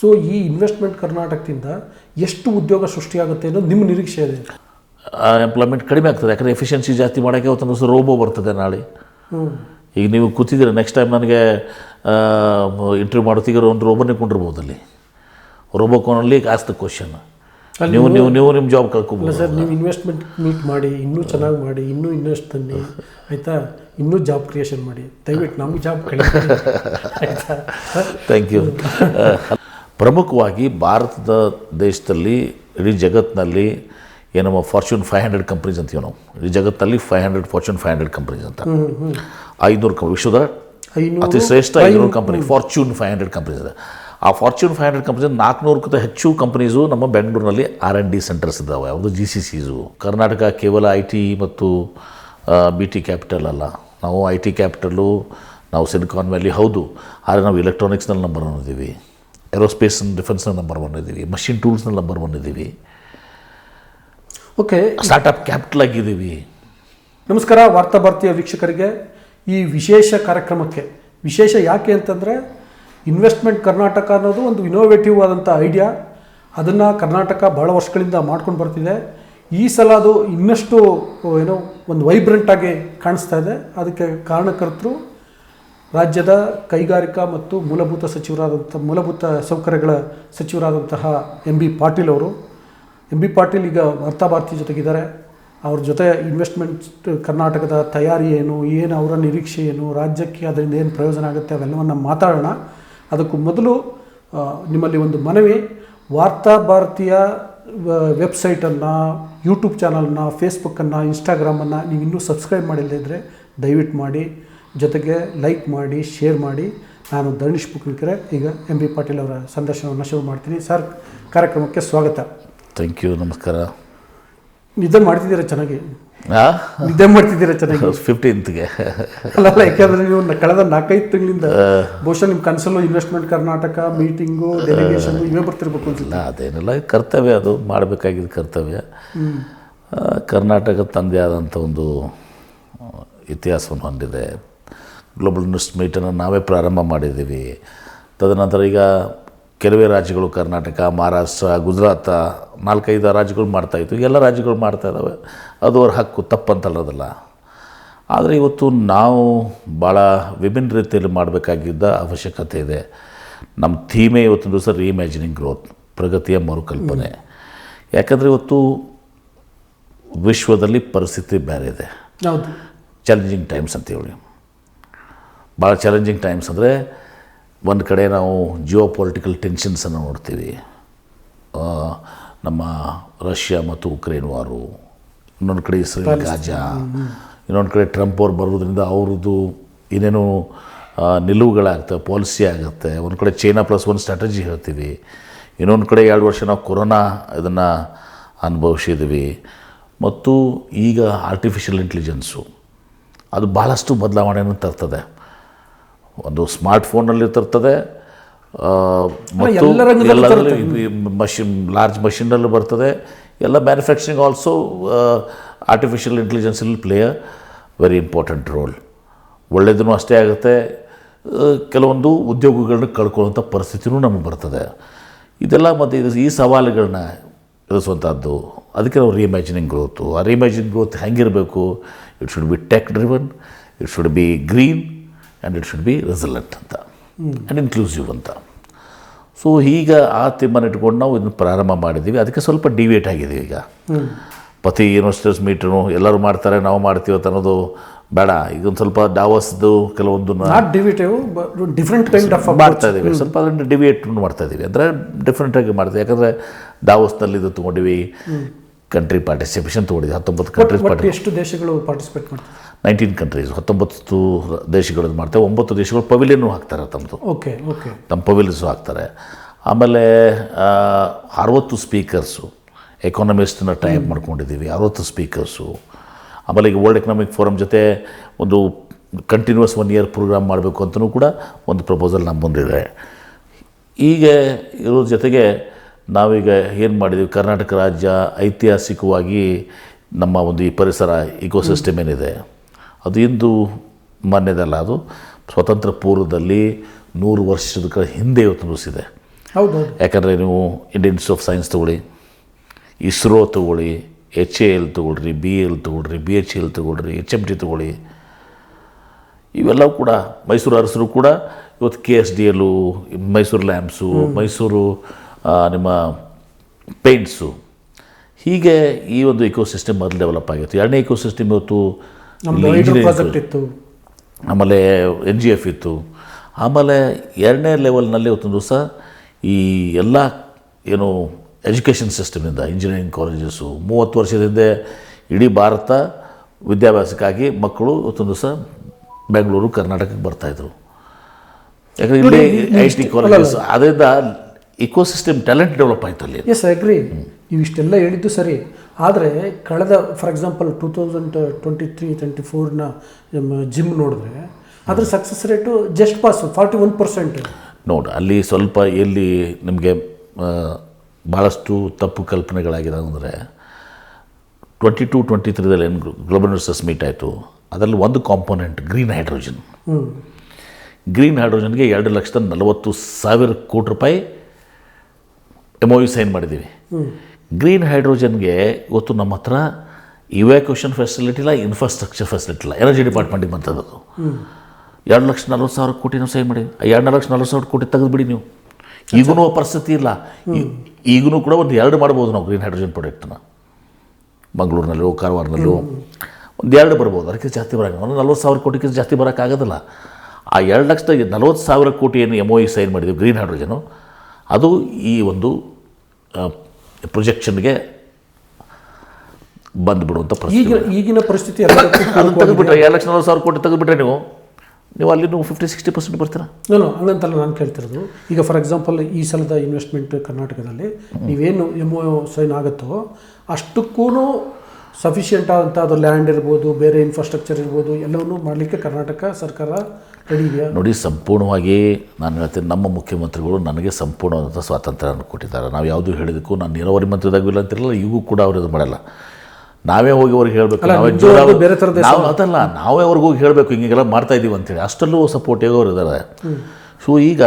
So ಈ investment ಕರ್ನಾಟಕದಿಂದ ಎಷ್ಟು ಉದ್ಯೋಗ ಸೃಷ್ಟಿಯಾಗುತ್ತೆ ಅನ್ನೋದು ನಿಮ್ಮ ನಿರೀಕ್ಷೆ ಇದೆ. ಎಂಪ್ಲಾಯ್ಮೆಂಟ್ ಕಡಿಮೆ ಆಗ್ತದೆ. ಯಾಕಂದರೆ ಎಫಿಷಿಯನ್ಸಿ ಜಾಸ್ತಿ ಮಾಡೋಕ್ಕೆ ಅವತ್ತೊಂದು ದಿವಸ ರೋಬೋ ಬರ್ತದೆ ನಾಳೆ. ಈಗ ನೀವು ಕೂತಿದ್ದೀರ ನೆಕ್ಸ್ಟ್ ಟೈಮ್ ನನಗೆ ಇಂಟರ್ವ್ಯೂ ಮಾಡೋತ್ತಿಗೆ ಒಂದು ರೋಬೋನೇ ಕೊಂಡಿರ್ಬೋದು ಅಲ್ಲಿ. ರೋಬೋ ಕೋನಲ್ಲಿ ಆಸ್ ದ ಕ್ವಶನ್ ನೀವು ನೀವು ನೀವು ನಿಮ್ಮ ಜಾಬ್ ಕಳ್ಕೊಬೋದು ಸರ್ ನೀವು ಇನ್ವೆಸ್ಟ್ಮೆಂಟ್ ಮೀಟ್ ಮಾಡಿ ಇನ್ನೂ ಚೆನ್ನಾಗಿ ಮಾಡಿ ಇನ್ನೂ ಇನ್ವೆಸ್ಟ್ ತನ್ನಿ ಆಯಿತಾ? ಇನ್ನೂ ಜಾಬ್ ಕ್ರಿಯೇಷನ್ ಮಾಡಿ. ದಯವಿಟ್ಟು ನಮ್ಗೆ ಜಾಬ್ ಕಳಿ ಆಯಿತಾ? ಥ್ಯಾಂಕ್ ಯು ಪ್ರಮುಖವಾಗಿ ಭಾರತದ ದೇಶದಲ್ಲಿ ಇಡೀ ಜಗತ್ತಿನಲ್ಲಿ ಏನಮ್ಮ ಫಾರ್ಚೂನ್ ಫೈವ್ ಹಂಡ್ರೆಡ್ ಕಂಪ್ನೀಸ್ ಅಂತೀವಿ ನಾವು. ಇಡೀ ಜಗತ್ತಲ್ಲಿ five hundred Fortune five hundred companies ಅಂತ. ಐನೂರು ಕಂಪ್ ವಿಶ್ವದ ಅತಿ ಶ್ರೇಷ್ಠ ಐನೂರು company Fortune five hundred companies ಇದೆ. ಆ ಫಾರ್ಚೂನ್ ಫೈವ್ ಹಂಡ್ರೆಡ್ ಕಂಪ್ನೀಸ್ ನಾಲ್ಕುನೂರಕ್ಕಿಂತ ಹೆಚ್ಚು ಕಂಪ್ನೀಸು ನಮ್ಮ ಬೆಂಗಳೂರಿನಲ್ಲಿ ಆರ್ ಎನ್ ಡಿ ಸೆಂಟರ್ಸ್ ಇದ್ದಾವೆ ಯಾವುದು ಜಿ ಸಿ ಸಿಸು ಕರ್ನಾಟಕ ಕೇವಲ ಐ ಟಿ ಮತ್ತು ಬಿ ಟಿ ಕ್ಯಾಪಿಟಲ್ ಅಲ್ಲ. ನಾವು ಐ ಟಿ ಕ್ಯಾಪಿಟಲು ನಾವು ಸಿಲಿಕಾನ್ ವ್ಯಾಲಿ ಹೌದು. ಆದರೆ ನಾವು ಎಲೆಕ್ಟ್ರಾನಿಕ್ಸ್ನಲ್ಲಿ ನಂಬರ್ ಒನ್ ಇದ್ದೀವಿ. ಏರೋಸ್ಪೇಸ್ ಆ್ಯಂಡ್ ಡಿಫೆನ್ಸ್ನಲ್ಲಿ ನಂಬರ್ ಒನ್ ಇದ್ದೀವಿ ಮಷಿನ್ ಟೂಲ್ಸ್ನಲ್ಲಿ ನಂಬರ್ ಒನ್ ಇದ್ದೀವಿ. ಓಕೆ ಸ್ಟಾರ್ಟಪ್ ಕ್ಯಾಪಿಟಲ್ ಆಗಿದ್ದೀವಿ. ನಮಸ್ಕಾರ ವಾರ್ತಾ ಭಾರತೀಯ ವೀಕ್ಷಕರಿಗೆ. ಈ ವಿಶೇಷ ಕಾರ್ಯಕ್ರಮಕ್ಕೆ ವಿಶೇಷ ಯಾಕೆ ಅಂತಂದರೆ ಇನ್ವೆಸ್ಟ್ಮೆಂಟ್ ಕರ್ನಾಟಕ ಅನ್ನೋದು ಒಂದು ಇನೋವೇಟಿವ್ ಆದಂಥ ಐಡಿಯಾ ಅದನ್ನು ಕರ್ನಾಟಕ ಭಾಳ ವರ್ಷಗಳಿಂದ ಮಾಡ್ಕೊಂಡು ಬರ್ತಿದೆ. ಈ ಸಲ ಅದು ಇನ್ನಷ್ಟು ಏನೋ ಒಂದು ವೈಬ್ರೆಂಟಾಗಿ ಕಾಣಿಸ್ತಾ ಇದೆ. ಅದಕ್ಕೆ ಕಾರಣಕರ್ತರು ರಾಜ್ಯದ ಕೈಗಾರಿಕಾ ಮತ್ತು ಮೂಲಭೂತ ಸಚಿವರಾದಂಥ, ಮೂಲಭೂತ ಸೌಕರ್ಯಗಳ ಸಚಿವರಾದಂತಹ ಎಂ ಬಿ ಪಾಟೀಲ್ ಅವರು. ಎಂ ಬಿ ಪಾಟೀಲ್ ಈಗ ವಾರ್ತಾಭಾರತಿ ಜೊತೆಗಿದ್ದಾರೆ. ಅವ್ರ ಜೊತೆ ಇನ್ವೆಸ್ಟ್ಮೆಂಟ್ ಕರ್ನಾಟಕದ ತಯಾರಿ ಏನು ಏನು ಅವರ ನಿರೀಕ್ಷೆ ಏನು, ರಾಜ್ಯಕ್ಕೆ ಅದರಿಂದ ಏನು ಪ್ರಯೋಜನ ಆಗುತ್ತೆ ಅವೆಲ್ಲವನ್ನು ಮಾತಾಡೋಣ. ಅದಕ್ಕೂ ಮೊದಲು ನಿಮ್ಮಲ್ಲಿ ಒಂದು ಮನವಿ. ವಾರ್ತಾ ಭಾರತೀಯ ವೆಬ್ಸೈಟನ್ನು, ಯೂಟ್ಯೂಬ್ ಚಾನಲನ್ನು ಫೇಸ್ಬುಕ್ಕನ್ನು ಇನ್ಸ್ಟಾಗ್ರಾಮನ್ನು ನೀವು ಇನ್ನೂ ಸಬ್ಸ್ಕ್ರೈಬ್ ಮಾಡಿಲ್ಲದೇ ಇದ್ದರೆ ದಯವಿಟ್ಟು ಮಾಡಿ. ಜೊತೆಗೆ ಲೈಕ್ ಮಾಡಿ ಶೇರ್ ಮಾಡಿ ನಾನು ಧರಣೀಶ್ ಪುಕ್ಕರೆ ಈಗ ಎಂ ಬಿ ಪಾಟೀಲ್ ಅವರ ಸಂದರ್ಶನವನ್ನು ಶುರು ಮಾಡ್ತೀನಿ. ಸರ್ ಕಾರ್ಯಕ್ರಮಕ್ಕೆ ಸ್ವಾಗತ. ಥ್ಯಾಂಕ್ ಯು ನಮಸ್ಕಾರ. ನಿದ್ದೆ ಮಾಡ್ತಿದ್ದೀರಾ ಚೆನ್ನಾಗಿ? ನಿದ್ದೆ ಮಾಡ್ತಿದ್ದೀರಾ ಚೆನ್ನಾಗಿ? ಫಿಫ್ಟೀನ್ತ್ಗೆ ಅಲ್ಲ ಯಾಕೆಂದರೆ ನೀವು ಕಳೆದ ನಾಲ್ಕೈದು ತಿಂಗಳಿಂದ ಬಹುಶಃ ನಿಮ್ಮ ಕನಸಲ್ಲೂ ಇನ್ವೆಸ್ಟ್ಮೆಂಟ್ ಕರ್ನಾಟಕ ಮೀಟಿಂಗು ಡೆಲಿಗೇಷನ್ ಇವೇ ಬರ್ತಿರ್ಬೇಕು ಅನ್ಸುತ್ತೆ. ಅದೇನೆಲ್ಲ ಕರ್ತವ್ಯ ಅದು ಮಾಡಬೇಕಾಗಿದ್ದು ಕರ್ತವ್ಯ. ಕರ್ನಾಟಕ ತಂದೆ ಆದಂಥ ಒಂದು ಇತಿಹಾಸವನ್ನು ಹೊಂದಿದೆ. ಗ್ಲೋಬಲ್ ಇನ್ವೆಸ್ಟ್ ಮೀಟನ್ನು ನಾವೇ ಪ್ರಾರಂಭ ಮಾಡಿದ್ದೀವಿ. ತದನಂತರ ಈಗ ಕೆಲವೇ ರಾಜ್ಯಗಳು ಕರ್ನಾಟಕ ಮಹಾರಾಷ್ಟ್ರ ಗುಜರಾತ ನಾಲ್ಕೈದು ರಾಜ್ಯಗಳು ಮಾಡ್ತಾಯಿತ್ತು ಎಲ್ಲ ರಾಜ್ಯಗಳು ಮಾಡ್ತಾ ಇದ್ದಾವೆ ಅದು ಅವ್ರ ಹಕ್ಕು ತಪ್ಪಂತಲ್ಲದಲ್ಲ ಆದರೆ ಇವತ್ತು ನಾವು ಭಾಳ ವಿಭಿನ್ನ ರೀತಿಯಲ್ಲಿ ಮಾಡಬೇಕಾಗಿದ್ದ ಅವಶ್ಯಕತೆ ಇದೆ. ನಮ್ಮ ಥೀಮೇ ಇವತ್ತಿನ ದಿವಸ ರೀಇಮ್ಯಾಜಿನಿಂಗ್ ಗ್ರೋತ್ ಪ್ರಗತಿಯ ಮರುಕಲ್ಪನೆ. ಯಾಕಂದರೆ ಇವತ್ತು ವಿಶ್ವದಲ್ಲಿ ಪರಿಸ್ಥಿತಿ ಬೇರೆ ಇದೆ. ಚಾಲೆಂಜಿಂಗ್ ಟೈಮ್ಸ್ ಅಂತೇಳಿ. ಭಾಳ ಚಾಲೆಂಜಿಂಗ್ ಟೈಮ್ಸ್ ಅಂದರೆ ಒಂದು ಕಡೆ ನಾವು ಜಿಯೋ ಪೊಲಿಟಿಕಲ್ ಟೆನ್ಷನ್ಸನ್ನು ನೋಡ್ತೀವಿ. ನಮ್ಮ ರಷ್ಯಾ ಮತ್ತು ಉಕ್ರೇನ್ ವಾರು ಇನ್ನೊಂದು ಕಡೆ ಇಸ್ರೇಲ್ ಗಾಜಾ ಇನ್ನೊಂದು ಕಡೆ ಟ್ರಂಪ್ ಅವ್ರು ಬರೋದ್ರಿಂದ ಅವ್ರದ್ದು ಏನೇನು ನಿಲುವುಗಳಾಗುತ್ತೆ ನಿಲುವುಗಳಾಗ್ತವೆ ಪಾಲಿಸಿ ಆಗುತ್ತೆ. ಒಂದು ಕಡೆ ಚೈನಾ ಪ್ಲಸ್ ಒನ್ ಸ್ಟ್ರಾಟಜಿ ಹೇಳ್ತೀವಿ. ಇನ್ನೊಂದು ಕಡೆ ಎರಡು ವರ್ಷ ನಾವು ಕೊರೋನಾ ಇದನ್ನು ಅನುಭವಿಸಿದ್ವಿ. ಮತ್ತು ಈಗ ಆರ್ಟಿಫಿಷಿಯಲ್ ಇಂಟೆಲಿಜೆನ್ಸು ಅದು ಭಾಳಷ್ಟು ಬದಲಾವಣೆಯನ್ನು ತರ್ತದೆ. ಒಂದು ಸ್ಮಾರ್ಟ್ ಫೋನಲ್ಲಿ ತರ್ತದೆ. ಮತ್ತು ಮಷಿನ್ ಲಾರ್ಜ್ ಮಷಿನಲ್ಲೂ ಬರ್ತದೆ. ಎಲ್ಲ manufacturing also artificial intelligence will play a very important role. ಒಳ್ಳೆಯದೂ ಅಷ್ಟೇ ಆಗುತ್ತೆ. ಕೆಲವೊಂದು ಉದ್ಯೋಗಗಳನ್ನ ಕಳ್ಕೊಳ್ಳುವಂಥ ಪರಿಸ್ಥಿತಿನೂ ನಮಗೆ ಬರ್ತದೆ. ಇದೆಲ್ಲ ಮತ್ತು ಇದು ಈ ಸವಾಲುಗಳನ್ನ ಎದುರಿಸುವಂಥದ್ದು. ಅದಕ್ಕೆ ನಾವು ರೀಇಮ್ಯಾಜಿನಿಂಗ್ ಗ್ರೋತು ಆ reimagining growth ಹೆಂಗಿರಬೇಕು? It should be tech driven it should be green and it should be resilient ಅಂತ. ಆ್ಯಂಡ್ ಇನ್ಕ್ಲೂಸಿವ್ ಅಂತ. ಸೊ ಈಗ ಆ ತೀರ್ಮಾನ ಇಟ್ಕೊಂಡು ನಾವು ಇದನ್ನು ಪ್ರಾರಂಭ ಮಾಡಿದ್ದೀವಿ ಅದಕ್ಕೆ ಸ್ವಲ್ಪ ಡಿವೇಟ್ ಆಗಿದೆ ಈಗ. ಪತಿ ಯೂನಿವರ್ಸಿಟೀಸ್ ಮೀಟ್ರು ಎಲ್ಲರೂ ಮಾಡ್ತಾರೆ ನಾವು ಮಾಡ್ತೀವಿ ಅಂತ ಅನ್ನೋದು ಬೇಡ. ಈಗ ಒಂದು ಸ್ವಲ್ಪ ಡಾವಸ್ದು ಕೆಲವೊಂದು ಡಿಫ್ರೆಂಟ್ ಕೈಂಡ್ ಆಫ್ ಮಾಡ್ತಾ ಇದ್ದೀವಿ ಸ್ವಲ್ಪ ಅದನ್ನು ಡಿವೇಟ್ ಮಾಡ್ತಾ ಇದ್ದೀವಿ ಅಂದರೆ ಡಿಫ್ರೆಂಟಾಗಿ ಮಾಡ್ತೀವಿ ಯಾಕಂದರೆ ಡಾವಸ್ನಲ್ಲಿ ಇದು ತೊಗೊಂಡಿವಿ. Country participation ತೊಗೊಂಡಿದ್ವಿ. ಹತ್ತೊಂಬತ್ತು ಕಂಟ್ರಿ ಎಷ್ಟು ದೇಶಗಳು ಪಾರ್ಟಿಸಿಪೇಟ್ ಮಾಡ್ತಾರೆ ನೈನ್ಟೀನ್ ಕಂಟ್ರೀಸ್ ಹತ್ತೊಂಬತ್ತು ದೇಶಗಳು ಮಾಡ್ತೇವೆ ಒಂಬತ್ತು ದೇಶಗಳು ಪವಿಲಿಯನ್ನು ಹಾಕ್ತಾರೆ ತಮ್ಮದು ಓಕೆ ಓಕೆ. ತಮ್ಮ ಪವಿಲಿಯನ್ಸು ಹಾಕ್ತಾರೆ. ಆಮೇಲೆ ಅರವತ್ತು ಸ್ಪೀಕರ್ಸು ಎಕಾನಮಿಸ್ಟನ್ನ ಟೈಪ್ ಮಾಡ್ಕೊಂಡಿದ್ದೀವಿ ಅರವತ್ತು ಸ್ಪೀಕರ್ಸು ಆಮೇಲೆ ಈಗ ವರ್ಲ್ಡ್ ಎಕನಾಮಿಕ್ ಫೋರಮ್ ಜೊತೆ ಒಂದು ಕಂಟಿನ್ಯೂಸ್ ಒನ್ ಇಯರ್ ಪ್ರೋಗ್ರಾಮ್ ಮಾಡಬೇಕು ಅಂತಲೂ ಕೂಡ ಒಂದು ಪ್ರಪೋಸಲ್ ನಮ್ಮ ಮುಂದಿದೆ. ಈಗ ಇರೋ ಜೊತೆಗೆ ನಾವೀಗ ಏನು ಮಾಡಿದ್ದೀವಿ ಕರ್ನಾಟಕ ರಾಜ್ಯ ಐತಿಹಾಸಿಕವಾಗಿ ನಮ್ಮ ಒಂದು ಈ ಪರಿಸರ ಇಕೋಸಿಸ್ಟಮ್ ಏನಿದೆ ಅದು ಇಂದು ಮಾನ್ಯದಲ್ಲ ಅದು ಸ್ವತಂತ್ರ ಪೂರ್ವದಲ್ಲಿ ನೂರು ವರ್ಷದ ಹಿಂದೆ ಇವತ್ತು ಹೌದು ಹೌದು. ಯಾಕಂದರೆ ನೀವು ಇಂಡಿಯನ್ ಇನ್ಸ್ಟಿಟ್ಯೂಟ್ ಆಫ್ ಸೈನ್ಸ್ ತೊಗೊಳ್ಳಿ ಇಸ್ರೋ ತೊಗೊಳ್ಳಿ ಎಚ್ ಎ ಎಲ್ ತೊಗೊಳ್ರಿ ಬಿ ಎಲ್ ತೊಗೊಳ್ರಿ ಬಿ ಎಚ್ ಎಲ್ ತೊಗೊಳ್ರಿ ಎಚ್ ಎಂ ಟಿ ತೊಗೊಳ್ಳಿ ಇವೆಲ್ಲವೂ ಕೂಡ ಮೈಸೂರು ಅರಸರು ಕೂಡ ಇವತ್ತು ಕೆ ಎಸ್ ಡಿ ಎಲ್ಲು ಮೈಸೂರು ಲ್ಯಾಂಪ್ಸು ಮೈಸೂರು ನಿಮ್ಮ ಪೇಂಟ್ಸು. ಹೀಗೆ ಈ ಒಂದು ಇಕೋಸಿಸ್ಟಮ್ ಮೊದಲು ಡೆವಲಪ್ ಆಗಿತ್ತು. ಎರಡನೇ ಇಕೋಸಿಸ್ಟಮ್ ಇವತ್ತು ಪ್ರಾಜೆಕ್ಟ್ ಇತ್ತು. ಆಮೇಲೆ ಎನ್ ಜಿ ಎಫ್ ಇತ್ತು. ಆಮೇಲೆ ಎರಡನೇ ಲೆವೆಲ್ನಲ್ಲಿ ಒಂದು ದಿವಸ ಈ ಎಲ್ಲ ಏನು ಎಜುಕೇಷನ್ ಸಿಸ್ಟಮಿಂದ ಇಂಜಿನಿಯರಿಂಗ್ ಕಾಲೇಜಸ್ಸು ಮೂವತ್ತು ವರ್ಷದ ಹಿಂದೆ ಇಡೀ ಭಾರತ ವಿದ್ಯಾಭ್ಯಾಸಕ್ಕಾಗಿ ಮಕ್ಕಳು ಇವತ್ತೊಂದು ದಿವಸ ಬೆಂಗಳೂರು ಕರ್ನಾಟಕಕ್ಕೆ ಬರ್ತಾಯಿದ್ರು ಯಾಕಂದರೆ ಇಲ್ಲಿ ಐ ಟಿ ಕಾಲೇಜಸ್ ಅದರಿಂದ ಇಕೋಸಿಸ್ಟಮ್ ಟ್ಯಾಲೆಂಟ್ ಡೆವಲಪ್ ಆಯಿತು ಅಲ್ಲಿ. ಎಸ್ ಅಗ್ರಿ ನೀವು ಇಷ್ಟೆಲ್ಲ ಹೇಳಿದ್ದು ಸರಿ. ಆದರೆ ಕಳೆದ for example two thousand twenty three twenty ಫೋರ್ನ GIM ನೋಡಿದ್ರೆ ಅದ್ರ success rate just pass forty one percent ನೋಡಿ ಅಲ್ಲಿ ಸ್ವಲ್ಪ ಎಲ್ಲಿ ನಿಮಗೆ ಭಾಳಷ್ಟು ತಪ್ಪು ಕಲ್ಪನೆಗಳಾಗಿದೆ ಅಂದರೆ ಟ್ವೆಂಟಿ ಟು ಟ್ವೆಂಟಿ ತ್ರೀದಲ್ಲಿ ಏನು ಗ್ಲೋಬಲ್ ಯೂನಿವರ್ಸಸ್ ಮೀಟ್ ಆಯಿತು. ಅದರಲ್ಲಿ ಒಂದು component green hydrogen hmm green ಹೈಡ್ರೋಜನ್ಗೆ ಎರಡು ಲಕ್ಷದ ನಲವತ್ತು ಸಾವಿರ ಕೋಟಿ ರೂಪಾಯಿ ಎಂ ಯು ಸೈನ್ ಮಾಡಿದ್ದೀವಿ. ಗ್ರೀನ್ ಹೈಡ್ರೋಜನ್ಗೆ ಇವತ್ತು ನಮ್ಮ ಹತ್ರ ಇವ್ಯಾಕ್ಯೂಷನ್ ಫೆಸಿಲಿಟಿ ಇಲ್ಲ ಇನ್ಫ್ರಾಸ್ಟ್ರಕ್ಚರ್ ಫೆಸಿಲಿಟಿ ಇಲ್ಲ. ಎನರ್ಜಿ ಡಿಪಾರ್ಟ್ಮೆಂಟಿಗೆ ಬಂತದ್ದು. ಎರಡು ಲಕ್ಷ ನಲ್ವತ್ತು ಸಾವಿರ ಕೋಟಿ ನಾವು ಸೈನ್ ಮಾಡಿ ಎರಡು ಲಕ್ಷ ನಲ್ವತ್ತು ಸಾವಿರ ಕೋಟಿ ತೆಗೆದುಬಿಡಿ ನೀವು. ಈಗೂ ಪರಿಸ್ಥಿತಿ ಇಲ್ಲ. ಈಗೂ ಕೂಡ ಒಂದು ಎರಡು ಮಾಡ್ಬೋದು ನಾವು ಗ್ರೀನ್ ಹೈಡ್ರೋಜನ್ ಪ್ರಾಡಕ್ಟನ್ನ ಮಂಗಳೂರಿನಲ್ಲೋ, ಕಾರವಾರನಲ್ಲೋ. ಒಂದು ಎರಡು ಬರ್ಬೋದು. ಅದಕ್ಕೆ ಜಾಸ್ತಿ ಬರೋಂಗಿಲ್ಲ ಒಂದು ನಲ್ವತ್ತು ಸಾವಿರ ಕೋಟಿಗಿಂತ ಜಾಸ್ತಿ ಬರೋಕ್ಕಾಗೋದಿಲ್ಲ ಆ ಎರಡು ಲಕ್ಷದ ನಲ್ವತ್ತು ಸಾವಿರ ಕೋಟಿ ಏನು ಎಂ ಒ ಇ ಸೈನ್ ಮಾಡಿದ್ದೀವಿ ಗ್ರೀನ್ ಹೈಡ್ರೋಜನು ಅದು ಈ ಒಂದು ಪ್ರೊಜೆಕ್ಷನ್ಗೆ ಬಂದುಬಿಡುವಂಥ ಈಗ ಈಗಿನ ಪರಿಸ್ಥಿತಿ ಅದನ್ನು ತೆಗೆದುಬಿಟ್ರೆ ಎರಡು ಲಕ್ಷ ನಲ್ವತ್ತು ಸಾವಿರ ಕೋಟಿ ತೆಗೆದುಬಿಟ್ರೆ ನೀವು? ನೀವು ಅಲ್ಲಿ ನೀವು ಫಿಫ್ಟಿ ಸಿಕ್ಸ್ಟಿ ಪರ್ಸೆಂಟ್ ಬರ್ತೀರಾ ನಾನು ಹಂಗಂತಲ್ಲ ನಾನು ಕೇಳ್ತಿರೋದು. ಈಗ ಫಾರ್ ಎಕ್ಸಾಂಪಲ್ ಈ ಸಲದ ಇನ್ವೆಸ್ಟ್ಮೆಂಟ್ ಕರ್ನಾಟಕದಲ್ಲಿ ನೀವೇನು ಎಂ ಒ ಸೈನ್ ಆಗುತ್ತೋ ಅಷ್ಟಕ್ಕೂ ಸಫಿಷಿಯೆಂಟ್ ಆದಂಥ ಅದು ಲ್ಯಾಂಡ್ ಇರ್ಬೋದು ಬೇರೆ ಇನ್ಫ್ರಾಸ್ಟ್ರಕ್ಚರ್ ಇರ್ಬೋದು ಎಲ್ಲವನ್ನೂ ಮಾಡಲಿಕ್ಕೆ ಕರ್ನಾಟಕ ಸರ್ಕಾರ ರೆಡಿ ಇದೆಯಾ? ನೋಡಿ ಸಂಪೂರ್ಣವಾಗಿ ನಾನು ಹೇಳ್ತೀನಿ ನಮ್ಮ ಮುಖ್ಯಮಂತ್ರಿಗಳು ನನಗೆ ಸಂಪೂರ್ಣವಾದಂಥ ಸ್ವಾತಂತ್ರ್ಯವನ್ನು ಕೊಟ್ಟಿದ್ದಾರೆ. ನಾವು ಯಾವುದು ಹೇಳಿದಕ್ಕೂ ನಾನು ನೀರಾವರಿ ಮಂತ್ರಿದಾಗ ಇಲ್ಲ ಅಂತಿರಲ್ಲ ಈಗೂ ಕೂಡ ಅವರು ಇದು ಮಾಡಲ್ಲ. ನಾವೇ ಹೋಗಿ ಅವ್ರಿಗೆ ಹೇಳಬೇಕು ನಾವೇ ಜೋರಾಗಿ- ಬೇರೆ ಥರದ ನಾವು ಅದಲ್ಲ ನಾವೇ ಅವ್ರಿಗೆ ಹೋಗಿ ಹೇಳಬೇಕು ಹಿಂಗೆಲ್ಲ ಮಾಡ್ತಾ ಇದ್ದೀವಿ ಅಂತೇಳಿ. ಅಷ್ಟಲ್ಲೂ ಸಪೋರ್ಟ್ ಅವ್ರು ಇದ್ದಾರೆ. ಸೊ ಈಗ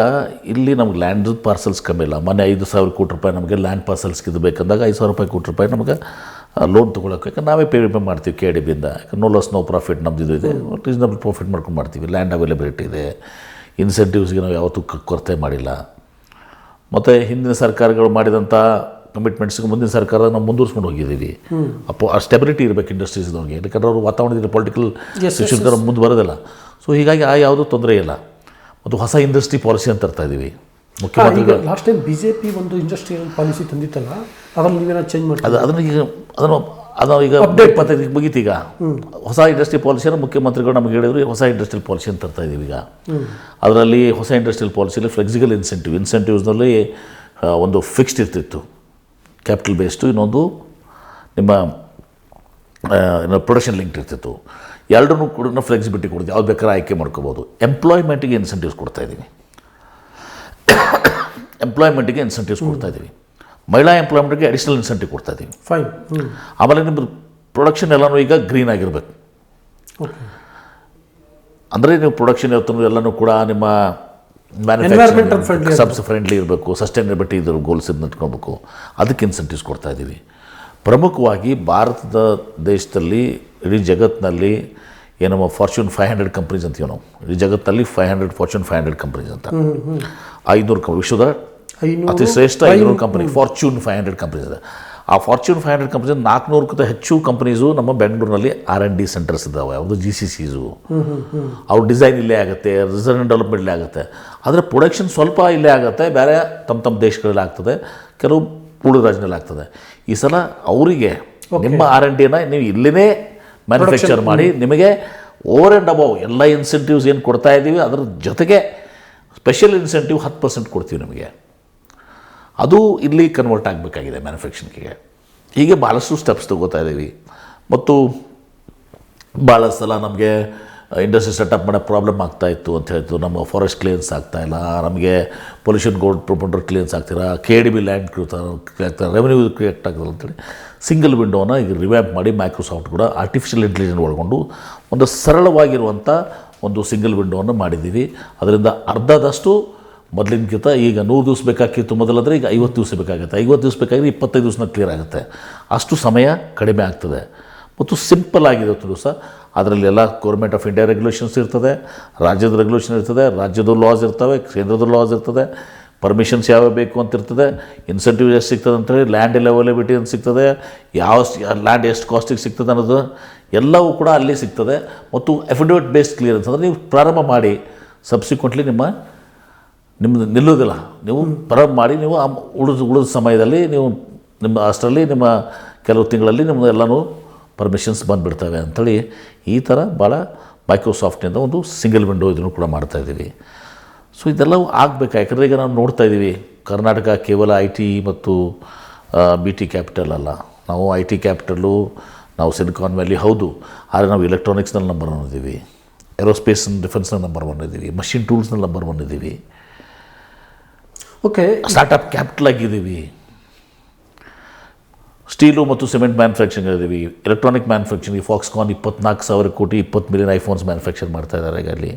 ಇಲ್ಲಿ ನಮ್ಗೆ ಲ್ಯಾಂಡ್ ಪಾರ್ಸಲ್ಸ್ ಕಮ್ಮಿ ಇಲ್ಲ. ಮೊನ್ನೆ ಐದು ಸಾವಿರ ಕೋಟಿ ರೂಪಾಯಿ ನಮಗೆ ಲ್ಯಾಂಡ್ ಪಾರ್ಸಲ್ಸ್ಗೆ ಇದು ಬೇಕಂದಾಗ ಐದು ಸಾವಿರ ರೂಪಾಯಿ ಕೋಟಿ ರೂಪಾಯಿ ನಮಗೆ ಲೋನ್ ತೊಗೊಳಕ್ಕೆ ಯಾಕಂದ್ರೆ ನಾವೇ ಪೇ ಪೇ ಮಾಡ್ತೀವಿ ಕೆ ಡಿ ಬಿಂದ ನೋ ಲಾಸ್ ನೋ ಪ್ರಾಫಿಟ್ ನಮ್ದು ಇದು. ಇದೆ ರೀಸನಬಲ್ ಪ್ರಾಫಿಟ್ ಮಾಡ್ಕೊಂಡು ಮಾಡ್ತೀವಿ. ಲ್ಯಾಂಡ್ ಅವೈಲೇಬಿಲಿಟಿ ಇದೆ. ಇನ್ಸೆಂಟಿವ್ಸ್ಗೆ ನಾವು ಯಾವತ್ತೂ ಕೊರತೆ ಮಾಡಿಲ್ಲ. ಮತ್ತು ಹಿಂದಿನ ಸರ್ಕಾರಗಳು ಮಾಡಿದಂಥ ಕಮಿಟ್ಮೆಂಟ್ಸ್ಗೆ ಮುಂದಿನ ಸರ್ಕಾರ ನಾವು ಮುಂದುವರ್ಸ್ಕೊಂಡು ಹೋಗಿದ್ದೀವಿ. ಅಪ್ಪೋ ಆ ಸ್ಟೆಬಿಲಿಟಿ ಇರಬೇಕು ಇಂಡಸ್ಟ್ರೀಸ್ದವ್ರಿಗೆ ಯಾಕಂದ್ರೆ ಅವರು ವಾತಾವರಣದಲ್ಲಿ ಪೊಲಿಟಿಕಲ್ ಸಿಚುವೇಶನ್ ಮುಂದೆ ಬರೋದಿಲ್ಲ. ಸೊ ಹೀಗಾಗಿ ಆ ಯಾವುದೂ ತೊಂದರೆ ಇಲ್ಲ. ಮತ್ತು ಹೊಸ ಇಂಡಸ್ಟ್ರಿ ಪಾಲಿಸಿ ಅಂತ ತರ್ತಾ ಇದ್ದೀವಿ ಈಗ last time B J P ಒಂದು ಇಂಡಸ್ಟ್ರಿಯಲ್ ಪಾಲಿಸಿ ತಂದಿತ್ತಲ್ಲ ಅದನ್ನು ನೀವೇನೋ ಚೇಂಜ್ ಮಾಡಿ ಅದು ಅದನ್ನು ಈಗ ಅದನ್ನು ಅದು ಈಗ ಇಪ್ಪತ್ತೈದಕ್ಕೆ ಮುಗೀತು ಈಗ. ಹೊಸ ಇಂಡಸ್ಟ್ರಿ ಪಾಲಿಸಿಯನ್ನು ಮುಖ್ಯಮಂತ್ರಿಗಳು ನಮಗೆ ಹೇಳಿದ್ರು ಹೊಸ ಇಂಡಸ್ಟ್ರಿಯಲ್ ಪಾಲಿಸಿ ಅಂತ ತರ್ತಾ ಇದ್ದೀವಿ ಈಗ. ಅದರಲ್ಲಿ ಹೊಸ ಇಂಡಸ್ಟ್ರಿಯಲ್ ಪಾಲಿಸಿಯಲ್ಲಿ ಫ್ಲೆಕ್ಸಿಬಲ್ ಇನ್ಸೆಂಟಿವ್ ಇನ್ಸೆಂಟಿವ್ಸ್ನಲ್ಲಿ ಒಂದು ಫಿಕ್ಸ್ಡ್ ಇರ್ತಿತ್ತು. ಕ್ಯಾಪಿಟಲ್ ಬೇಸ್ಡು ಇನ್ನೊಂದು ನಿಮ್ಮ ಪ್ರೊಡಕ್ಷನ್ ಲಿಂಕ್ ಇರ್ತಿತ್ತು. ಎರಡನ್ನೂ ಕೂಡ ಫ್ಲೆಕ್ಸಿಬಿಲಿಟಿ ಕೊಡ್ತೀವಿ ಯಾವ್ದು ಬೇಕಾದ್ರೆ ಆಯ್ಕೆ ಮಾಡ್ಕೋಬೋದು. ಎಂಪ್ಲಾಯ್ಮೆಂಟಿಗೆ ಇನ್ಸೆಂಟಿವ್ಸ್ ಕೊಡ್ತಾ ಇದ್ದೀವಿ ಎಂಪ್ಲಾಯ್ಮೆಂಟಿಗೆ ಇನ್ಸೆಂಟಿವ್ಸ್ ಕೊಡ್ತಾ ಇದ್ದೀವಿ. ಮಹಿಳಾ ಎಂಪ್ಲಾಯ್ಮೆಂಟ್ಗೆ ಅಡಿಷನಲ್ ಇನ್ಸೆಂಟಿವ್ ಕೊಡ್ತಾ ಇದ್ದೀವಿ. ಫೈನ್ ಆಮೇಲೆ ನಿಮ್ಮದು ಪ್ರೊಡಕ್ಷನ್ ಎಲ್ಲನೂ ಈಗ ಗ್ರೀನ್ ಆಗಿರಬೇಕು. ಅಂದರೆ ನೀವು ಪ್ರೊಡಕ್ಷನ್ ಇವತ್ತು ಎಲ್ಲನೂ ಕೂಡ ನಿಮ್ಮ friendly ಸಬ್ಸ್ ಫ್ರೆಂಡ್ಲಿ ಇರಬೇಕು ಸಸ್ಟೈನಬಿಲಿಟಿ ಇದ್ರ ಗೋಲ್ಸ್ ಇಟ್ಕೊಬೇಕು ಅದಕ್ಕೆ ಇನ್ಸೆಂಟಿವ್ಸ್ ಕೊಡ್ತಾ ಇದ್ದೀವಿ. ಪ್ರಮುಖವಾಗಿ ಭಾರತದ ದೇಶದಲ್ಲಿ ಇಡೀ ಜಗತ್ತಿನಲ್ಲಿ ಏನಮ್ಮ ಫಾರ್ಚೂನ್ ಫೈವ್ ಹಂಡ್ರೆಡ್ ಕಂಪ್ನೀಸ್ ಅಂತೀವಿ ನಾವು. ಇಡೀ ಜಗತ್ತಲ್ಲಿ five hundred Fortune five hundred companies ಅಂತ. ಐನೂರು ಕಂಪ್ ವಿಶ್ವದ ಅತಿ ಶ್ರೇಷ್ಠ ಐನೂರು company Fortune five hundred companies ಇದೆ. ಆ ಫಾರ್ಚೂನ್ ಫೈವ್ ಹಂಡ್ರೆಡ್ ಕಂಪ್ನೀಸ್ ನಾಲ್ಕುನೂರಕ್ಕಿಂತ ಹೆಚ್ಚು ಕಂಪ್ನೀಸು ನಮ್ಮ ಬೆಂಗಳೂರಿನಲ್ಲಿ ಆರ್ ಎನ್ ಡಿ ಸೆಂಟರ್ಸ್ ಇದ್ದಾವೆ ಯಾವುದು ಜಿ ಸಿ ಸಿಸು ಅವ್ರ ಡಿಸೈನ್ ಇಲ್ಲೇ ಆಗುತ್ತೆ ರಿಸರ್ಚ್ ಆ್ಯಂಡ್ ಡೆವಲಪ್ಮೆಂಟ್ ಇಲ್ಲೇ ಆಗುತ್ತೆ. ಆದರೆ ಪ್ರೊಡಕ್ಷನ್ ಸ್ವಲ್ಪ ಇಲ್ಲೇ ಆಗುತ್ತೆ ಬೇರೆ ತಮ್ಮ ತಮ್ಮ ದೇಶಗಳಲ್ಲಿ ಆಗ್ತದೆ ಕೆಲವು ಪೂಳು ರಾಜ್ಯದಲ್ಲಿ ಆಗ್ತದೆ. ಈ ಸಲ ಅವರಿಗೆ ನಿಮ್ಮ ಆರ್ ಎನ್ ಡಿನ ನೀವು ಇಲ್ಲಿನೇ ಮ್ಯಾನುಫ್ಯಾಕ್ಚರ್ ಮಾಡಿ ನಿಮಗೆ ಓವರ್ ಆ್ಯಂಡ್ ಅಬೌವ್ ಎಲ್ಲ ಇನ್ಸೆಂಟಿವ್ಸ್ ಏನು ಕೊಡ್ತಾ ಇದ್ದೀವಿ ಅದರ ಜೊತೆಗೆ ಸ್ಪೆಷಲ್ ಇನ್ಸೆಂಟಿವ್ ಹತ್ತು ಪರ್ಸೆಂಟ್ ಕೊಡ್ತೀವಿ ನಿಮಗೆ. ಅದು ಇಲ್ಲಿ ಕನ್ವರ್ಟ್ ಆಗಬೇಕಾಗಿದೆ ಮ್ಯಾನುಫ್ಯಾಕ್ಚರಿಂಗಿಗೆ ಹೀಗೆ ಭಾಳಷ್ಟು ಸ್ಟೆಪ್ಸ್ ತಗೋತಾ ಇದ್ದೀವಿ. ಮತ್ತು ಭಾಳಷ್ಟು ಸಲ ನಮಗೆ ಇಂಡಸ್ಟ್ರಿ ಸೆಟಪ್ ಮಾಡೋ ಪ್ರಾಬ್ಲಮ್ ಆಗ್ತಾ ಇತ್ತು ಅಂತ ಹೇಳ್ತು. ನಮ್ಮ ಫಾರೆಸ್ಟ್ ಕ್ಲಿಯನ್ಸ್ ಆಗ್ತಾ ಇಲ್ಲ ನಮಗೆ ಪೊಲ್ಯೂಷನ್ ಗೋಲ್ಡ್ ಪ್ರೊಪೋಟರ್ ಕ್ಲಿಯನ್ಸ್ ಆಗ್ತಿಲ್ಲ ಕೆ ಡಿ ಬಿ ಲ್ಯಾಂಡ್ ಆಗ್ತಾರೆ ರೆವೆನ್ಯೂ ಕ್ರಿಯೇಟ್ ಅಂತ ಅಂತೇಳಿ. ಸಿಂಗಲ್ ವಿಂಡೋನ ಈಗ ರಿವ್ಯಾಪ್ ಮಾಡಿ ಮೈಕ್ರೋಸಾಫ್ಟ್ ಕೂಡ ಆರ್ಟಿಫಿಷಿಯಲ್ ಇಂಟೆಲಿಜೆನ್ಸ್ ಒಳಗೊಂಡು ಒಂದು ಸರಳವಾಗಿರುವಂಥ ಒಂದು ಸಿಂಗಲ್ ವಿಂಡೋವನ್ನು ಮಾಡಿದ್ದೀವಿ. ಅದರಿಂದ ಅರ್ಧದಷ್ಟು ಮೊದಲಿನಕ್ಕಿಂತ ಈಗ ನೂರು ದಿವಸ ಬೇಕಾಗಿತ್ತು ಮೊದಲಾದರೆ ಈಗ ಐವತ್ತು ದಿವಸ ಬೇಕಾಗುತ್ತೆ. ಐವತ್ತು ದಿವಸ ಬೇಕಾಗಿದ್ರೆ ಇಪ್ಪತ್ತೈದು ದಿವಸನ ಕ್ಲಿಯರ್ ಆಗುತ್ತೆ. ಅಷ್ಟು ಸಮಯ ಕಡಿಮೆ ಆಗ್ತದೆ. ಮತ್ತು ಸಿಂಪಲ್ ಆಗಿದೆ ದಿವಸ ಅದರಲ್ಲಿ ಎಲ್ಲ ಗೌರ್ಮೆಂಟ್ ಆಫ್ ಇಂಡಿಯಾ ರೆಗ್ಯುಲೇಷನ್ಸ್ ಇರ್ತದೆ. ರಾಜ್ಯದ ರೆಗ್ಯುಲೇಷನ್ ಇರ್ತದೆ. ರಾಜ್ಯದ ಲಾಸ್ ಇರ್ತವೆ. ಕೇಂದ್ರದ ಲಾಸ್ ಇರ್ತದೆ. ಪರ್ಮಿಷನ್ಸ್ ಯಾವ ಬೇಕು ಅಂತ ಇರ್ತದೆ ಇನ್ಸೆಂಟಿವ್ ಎಷ್ಟು ಸಿಗ್ತದೆ ಅಂತೇಳಿ ಲ್ಯಾಂಡ್ ಎಲ್ಲಿ ಅವೈಲೇಬಿಟಿ ಅಂತ ಸಿಗ್ತದೆ ಯಾವ ಲ್ಯಾಂಡ್ ಎಷ್ಟು ಕಾಸ್ಟಿಗೆ ಸಿಗ್ತದೆ ಅನ್ನೋದು ಎಲ್ಲವೂ ಕೂಡ ಅಲ್ಲಿ ಸಿಗ್ತದೆ. ಮತ್ತು ಅಫಿಡವಿಟ್ ಬೇಸ್ ಕ್ಲಿಯರೆನ್ಸ್ ಅಂದರೆ ನೀವು ಪ್ರಾರಂಭ ಮಾಡಿ ಸಬ್ಸಿಕ್ವೆಂಟ್ಲಿ ನಿಮ್ಮ ನಿಮ್ಮದು ನಿಲ್ಲೋದಿಲ್ಲ ನೀವು ಪ್ರಾರಂಭ ಮಾಡಿ ನೀವು ಆ ಉಳಿದ ಉಳಿದ ಸಮಯದಲ್ಲಿ ನೀವು ನಿಮ್ಮ ಅಷ್ಟರಲ್ಲಿ ನಿಮ್ಮ ಕೆಲವು ತಿಂಗಳಲ್ಲಿ ನಿಮ್ಮದು ಎಲ್ಲನೂ ಪರ್ಮಿಷನ್ಸ್ ಬಂದುಬಿಡ್ತವೆ ಅಂಥೇಳಿ ಈ ಥರ ಭಾಳ ಮೈಕ್ರೋಸಾಫ್ಟಿಂದ ಒಂದು ಸಿಂಗಲ್ ವಿಂಡೋ ಇದನ್ನು ಕೂಡ ಮಾಡ್ತಾಯಿದ್ದೀವಿ ಸೊ ಇದೆಲ್ಲವೂ ಆಗಬೇಕು? ಯಾಕಂದರೆ ಈಗ ನಾವು ನೋಡ್ತಾ ಇದ್ದೀವಿ ಕರ್ನಾಟಕ ಕೇವಲ ಐ ಟಿ ಮತ್ತು ಬಿ ಟಿ ಕ್ಯಾಪಿಟಲ್ ಅಲ್ಲ. ನಾವು ಐ ಟಿ ಕ್ಯಾಪಿಟಲು ನಾವು ಸಿಲಿಕಾನ್ ವ್ಯಾಲಿ ಹೌದು ಆದರೆ ನಾವು ಎಲೆಕ್ಟ್ರಾನಿಕ್ಸ್ನಲ್ಲಿ ನಂಬರ್ ಒನ್ ಇದ್ದೀವಿ. ಏರೋಸ್ಪೇಸ್ ಅಂಡ್ ಡಿಫೆನ್ಸ್ನಲ್ಲಿ ನಂಬರ್ ಒನ್ ಇದ್ದೀವಿ. ಮಷಿನ್ ಟೂಲ್ಸ್ನಲ್ಲಿ ನಂಬರ್ ಒನ್ ಇದ್ದೀವಿ. ಓಕೆ ಸ್ಟಾರ್ಟಪ್ ಕ್ಯಾಪಿಟಲ್ ಆಗಿದ್ದೀವಿ ಸ್ಟೀಲು ಮತ್ತು ಸಿಮೆಂಟ್ ಮ್ಯಾನುಫ್ಯಾಕ್ಚರಿಂಗ್ ಇದ್ದೀವಿ. ಎಲೆಕ್ಟ್ರಾನಿಕ್ ಮ್ಯಾನುಫ್ಯಾಕ್ಚರಿಂಗ್ ಫಾಕ್ಸ್ಕಾನ್ ಇಪ್ಪತ್ನಾಲ್ಕು ಸಾವಿರ ಕೋಟಿ ಇಪ್ಪತ್ತು ಮಿಲಿಯನ್ ಐಫೋನ್ಸ್ ಮ್ಯಾನುಫ್ಯಾಕ್ಚರ್ ಮಾಡ್ತಾ ಇದ್ದಾರೆ ಈಗ ಅಲ್ಲಿ.